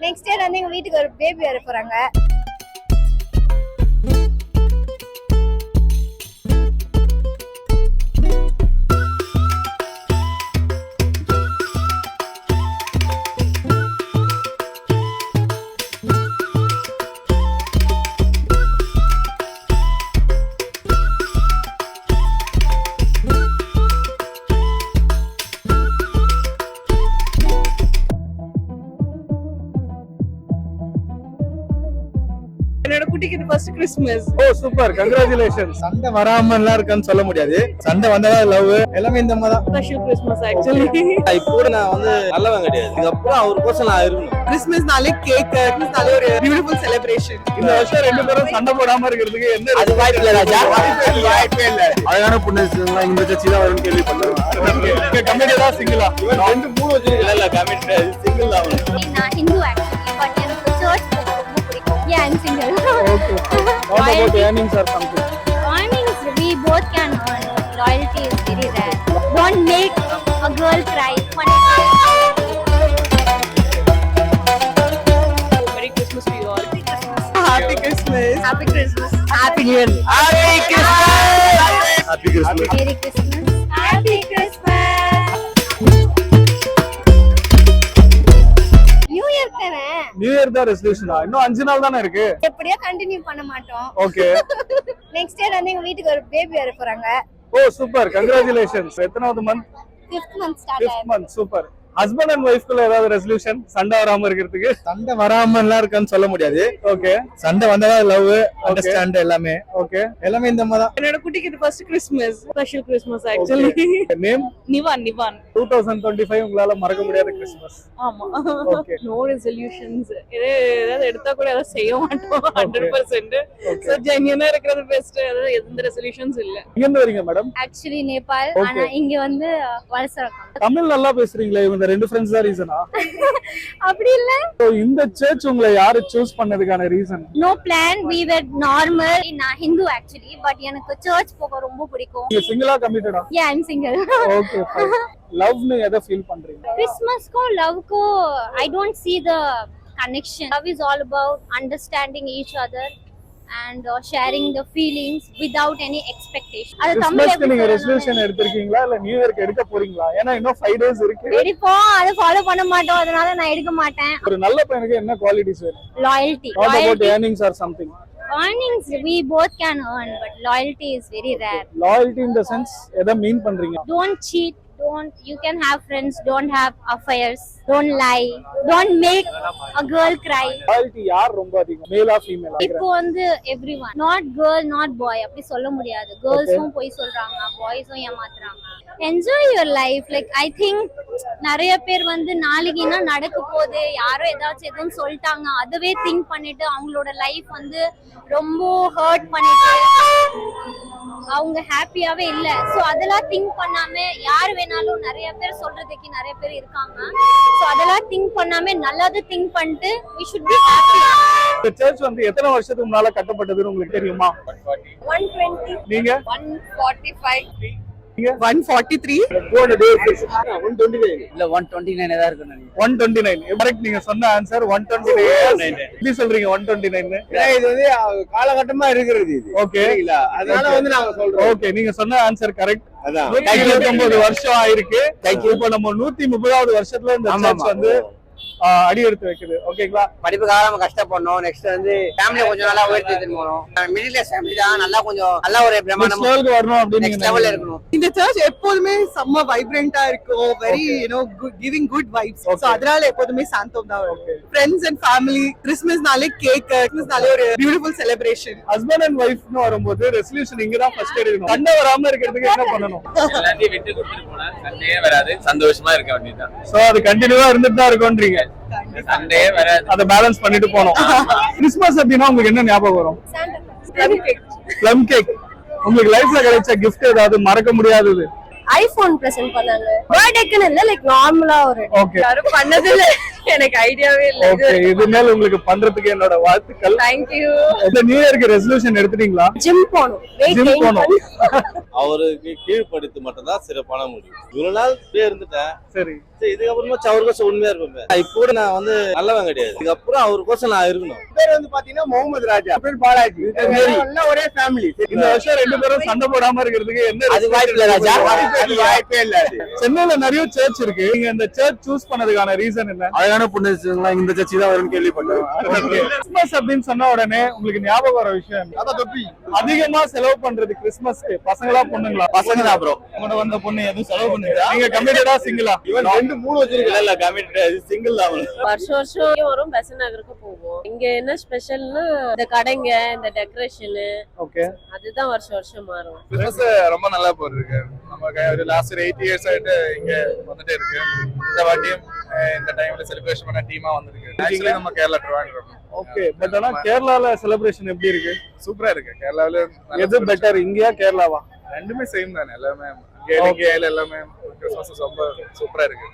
Next year வந்து எங்கள் வீட்டுக்கு ஒரு பேபி வர போகிறாங்க என்னோட குட்டிக்கு இது first Christmas oh super congratulation சண்டை வராம எல்லாம் இருக்கான்னு சொல்ல முடியாது. சண்டை வந்ததா லவ் எல்லாமே இந்த மாதிரி தான். ஸ்பெஷல் கிறிஸ்மஸ் ஆக்சுவலி இப்போ கூட நான் வந்து நல்லவன் கிடையாது. இதுக்கப்புறம் அவருக்கோசம் நான் இருக்கணும் கிறிஸ்மஸ்னாலே கேக் கிறிஸ்மஸ்னாலே ஒரு பியூட்டிஃபுல் செலிப்ரேஷன் இந்த வருஷம் ரெண்டு பேரும் சண்டை போடாம இருக்கிறதுக்கு என்ன அது வாய்ப்பு இல்ல ராஜா. வாய்ப்பே இல்ல, வாய்ப்பே இல்ல. அழகான பொண்ணு இந்த கட்சி தான் வரும்னு கேள்விப்பட்டேன். கம்மியா தான் சிங்கிளா ரெண்டு மூணு வச்சிருக்கல இல்ல கமிட் சிங்கிள் தான் நான் Hindu actually but Yeah, I'm single. okay. What about Loyalty- earnings or something? Earnings, we both can earn. Loyalty is very rare. Don't make a girl cry. Merry Christmas to you all. Happy Christmas. Happy Christmas. Happy New Year. Happy Christmas. Happy Christmas. Merry Christmas. Happy Christmas. New year தான் ரெசல்யூஷனா இன்னும் அஞ்சு நாள் தானே இருக்கு? எப்படியோ continue பண்ண மாட்டோம். ஓகே நெக்ஸ்ட் இயர் வந்து எங்க வீட்டுக்கு ஒரு பேபி வர போறாங்க ஓ சூப்பர் கங்க்ராச்சுலேஷன்ஸ் எத்தனாவது month fifth month start fifth month super husband and ஒய்ஃப்குள்ள ஏதாவது ரெசல்யூஷன் சண்டை வராம இருக்கிறதுக்கு? சண்டை வராம எல்லாம் இருக்கான்னு சொல்ல முடியாது. ஓகே சண்டை வந்ததா லவ் அண்டர்ஸ்டாண்ட் எல்லாமே. ஓகே எல்லாமே இந்த மாதிரி தான். என்னோட குட்டிக்கு இது first Christmas special Christmas actually name Nivan Nivan. Two thousand twenty five உங்களால மறக்க முடியாத கிறிஸ்மஸ் ஆமா. Okay. நோ ரெசல்யூஷன்ஸ் ஏதாவது எடுத்தா கூட ஏதாவது செய்ய மாட்டோம். ஹண்ட்ரட் பர்சன்ட் ஸோ ஜென்யூனா இருக்கிறது பெஸ்ட் அதாவது எந்த ரெசல்யூஷன்ஸ் இல்ல. எங்க வரீங்க மேடம் ஆக்சுவலி நேபாள். ஆனா இங்க வந்து வலசரக்கம் தமிழ் நல்லா பேசுறீங்களே இவங்க ரெண்டு ஃப்ரெண்ட்ஸ் தான் ரீசனா அப்படி இல்ல. இந்த சர்ச் உங்களை யாரு choose பண்ணதுக்கான reason no plan we were normal நான் ஹிந்து ஆக்சுவலி பட் எனக்கு சர்ச் போக ரொம்ப பிடிக்கும். நீங்க சிங்கிளா கமிட்டடா ஏன் ஐம் சிங்கிள் ஓகே லவ்னு எதை ஃபீல் பண்றீங்க? கிறிஸ்மஸ்க்கும் லவ்க்கும் I don't see the connection love is all about understanding each other and sharing the feelings without any expectation அது தமிழ் நீங்க ரெசல்யூஷன் எடுத்திருக்கீங்களா? இல்ல நியூ இயர்க்கு எடுக்க போறீங்களா? ஏன்னா இன்னும் ஃபைவ் டேஸ் இருக்கு. எடுப்போம். அதை ஃபாலோ பண்ண மாட்டோம். அதனால நான் எடுக்க மாட்டேன். ஒரு நல்ல பையனுக்கு என்ன குவாலிட்டிஸ் வேணும்? Loyalty loyalty earnings or something earnings we both can earn but loyalty is very rare. Loyalty in the sense எதை மீன் பண்றீங்க? Don't cheat. Don't you can have friends don't have affairs don't lie don't make a girl cry. Loyalty யார் ரொம்ப அதிகம்? மேலா ஃபீமேலா இப்போ வந்து everyone not girl not boy அப்படி சொல்ல முடியாது. கேர்ள்ஸும் போய் சொல்றாங்க பாய்ஸும் ஏமாத்துறாங்க. Enjoy your life like I think நிறைய பேர் வந்து நாளைக்கு என்ன நடக்க போகுது. யாரோ ஏதாச்சும் எதுவும் சொல்லிட்டாங்க. அதுவே திங்க் பண்ணிட்டு அவங்களோட லைஃப் வந்து ரொம்ப ஹர்ட் பண்ணிட்டு அவங்க ஹாப்பியாவே இல்ல. சோ அதெல்லாம் திங்க் பண்ணாம யார் வேணாலும் நிறைய பேர் சொல்றதுக்கு நிறைய பேர் இருக்காங்க. சோ அதெல்லாம் திங்க் பண்ணாம நல்லது திங்க் பண்ணிட்டு we should be happy. இந்த சர்ச் வந்து எத்தனை வருஷத்துக்கு முன்னால கட்டப்பட்டதுன்னு உங்களுக்கு தெரியுமா? ஒன் டுவெண்ட்டி நீங்க? One forty five one forty three இல்ல ஒன் டுவெண்ட்டி நைன் தான் இருக்கும் ஒன் டுவெண்ட்டி நைன் கரெக்ட் நீங்க சொன்ன ஆன்சர் ஒன் டுவெண்ட்டி நைன் எப்படி சொல்றீங்க ஒன் டுவெண்ட்டி நைன் இது வந்து காலகட்டமா இருக்கிறது இது. ஓகே சரிங்களா? அதனால வந்து நாங்க சொல்றோம். ஓகே நீங்க சொன்ன ஆன்சர் கரெக்ட் அதான். இருபத்தி ஒன்பது வருஷம் ஆயிருக்கு. இப்போ நம்ம நூத்தி முப்பதாவது வருஷத்துல இந்த. வந்து அடி எடுத்து வைக்குது. ஓகேங்களா படிப்புக்காக நம்ம கஷ்டப்படணும். நெக்ஸ்ட் வந்து ஃபேமிலியை கொஞ்சம் நல்லா உயர்த்தி போகணும் மிடில் கிளாஸ் ஃபேமிலி தான். நல்லா கொஞ்சம் நல்ல ஒரு நெக்ஸ்ட் பிரமாண்டமா லெவலுக்கு வரணும் அப்படின்னு லெவல்ல. இருக்கணும். இந்த சர்ச் எப்போதுமே செம்ம வைப்ரண்டா இருக்கும் very you know giving good vibes. So அதனால எப்போதுமே சாந்தம் தான் ஃப்ரெண்ட்ஸ் அண்ட் ஃபேமிலி கிறிஸ்மஸ்னாலே கேக் கிறிஸ்மஸ்னாலே ஒரு பியூட்டிஃபுல் செலிப்ரேஷன் ஹஸ்பண்ட் அண்ட் ஒய்ஃப்னு வரும்போது ரெசல்யூஷன் இங்க தான் ஃபர்ஸ்ட் எடுக்கணும். சண்டை வராம இருக்கிறதுக்கு என்ன பண்ணணும்? எல்லாத்தையும் விட்டு கொடுத்துட்டு போனா சண்டையே வராது சந்தோஷமா இருக்க வேண்டியதுதான். சோ அது கண்டினியூவா இருந்துட்டு தான் இருக்கும்ன்றீங்க வராது. அதை பேலன்ஸ் பண்ணிட்டு போனோம் கிறிஸ்மஸ் அப்படின்னா உங்களுக்கு என்ன ஞாபகம் வரும்? ப்ளம் கேக் உங்களுக்கு லைஃப்ல கிடைச்ச gift ஏதாவது மறக்க முடியாதது? ஐபோன் பிரசன்ட் பண்ணாங்க. பர்த்டேக்குன்னு இல்ல லைக் நார்மலா ஒரு ஓகே யாரும் பண்ணது இல்ல எனக்கு ஐடியாவே இல்ல. ஓகே இது மேல உங்களுக்கு பண்றதுக்கு என்னோட வாழ்த்துக்கள். தேங்க் யூ இந்த நியூ இயர்க்கு ரெசல்யூஷன் எடுத்துட்டீங்களா? ஜிம் வெயிட் ஜிம் கெயின் போனோம் அவருக்கு கீழ்ப்படுத்தி மட்டும் தான் சிறப்பான முடியும் இவ்வளவு நாள் இருந்துட்டேன். சரி. இதுக்கப்புறமா அவருக்கோசம் உண்மையா இருப்பேன். இப்போ கூட நான் வந்து நல்லவன் கிடையாது. இதுக்கப்புறம் அவருக்கோசம் நான் இருக்கணும். பேர் வந்து பாத்தீங்கன்னா முகமது ராஜா. பேர் பாலாஜி. எல்லாம் ஒரே ஃபேமிலி இந்த வருஷம் ரெண்டு பேரும் சண்டை போடாம இருக்கிறதுக்கு என்ன அது வாய்ப்பு இல்ல ராஜா. அது வாய்ப்பே இல்ல அது. சென்னையில நிறைய சர்ச் இருக்கு. நீங்க இந்த சர்ச் சூஸ் பண்ணதுக்கான ரீசன் என்ன? அழகான பொண்ணு இந்த சர்ச்சு தான் வரும்னு கேள்விப்பட்டேன். கிறிஸ்மஸ் அப்படின்னு சொன்ன உடனே உங்களுக்கு ஞாபகம் வர விஷயம்? அதான் தொப்பி. அதிகமா செலவு பண்றது கிறிஸ்மஸ்க்கு பசங்களா பொண்ணுங்களா? பசங்க தான் ப்ரோ உங்களோட வந்த பொண்ணு எதுவும் செலவு பண்ணுங்க நீங்க கம்மிட்டடா சிங்கிளா இவன் ரெண்டு மூணு வச்சிருக்கல இல்ல கமிட்டட் சிங்கிள் தான். வருஷம் வருஷம் வரும் பெசன் நகருக்கு போவோம். இங்க என்ன ஸ்பெஷல்னா இந்த கடைங்க இந்த டெக்கரேஷன் ஓகே அதுதான் வருஷம் வருஷம் மாறும். கிறிஸ்மஸ் ரொம்ப நல்லா போயிருக்கு நம்ம ஒரு லாஸ்ட் ஒரு எயிட் இயர்ஸ் ஆயிட்டு இங்க வந்துட்டே இருக்கு. இந்த வாட்டியும் இந்த டைம்ல செலிப்ரேஷன் பண்ண டீமா வந்திருக்கு. ஆக்சுவலி நம்ம கேரளா ட்ரிவாண்ட்ரம் ஓகே பட் ஆனா கேரளால செலிப்ரேஷன் எப்படி இருக்கு? சூப்பரா இருக்கு. கேரளாவில நல்ல எது பெட்டர் இங்கயா கேரளாவா ரெண்டுமே சேம் தானே எல்லாமே இங்க இங்க எல்லாமே. கிறிஸ்மஸ் ரொம்ப சூப்பரா இருக்கு.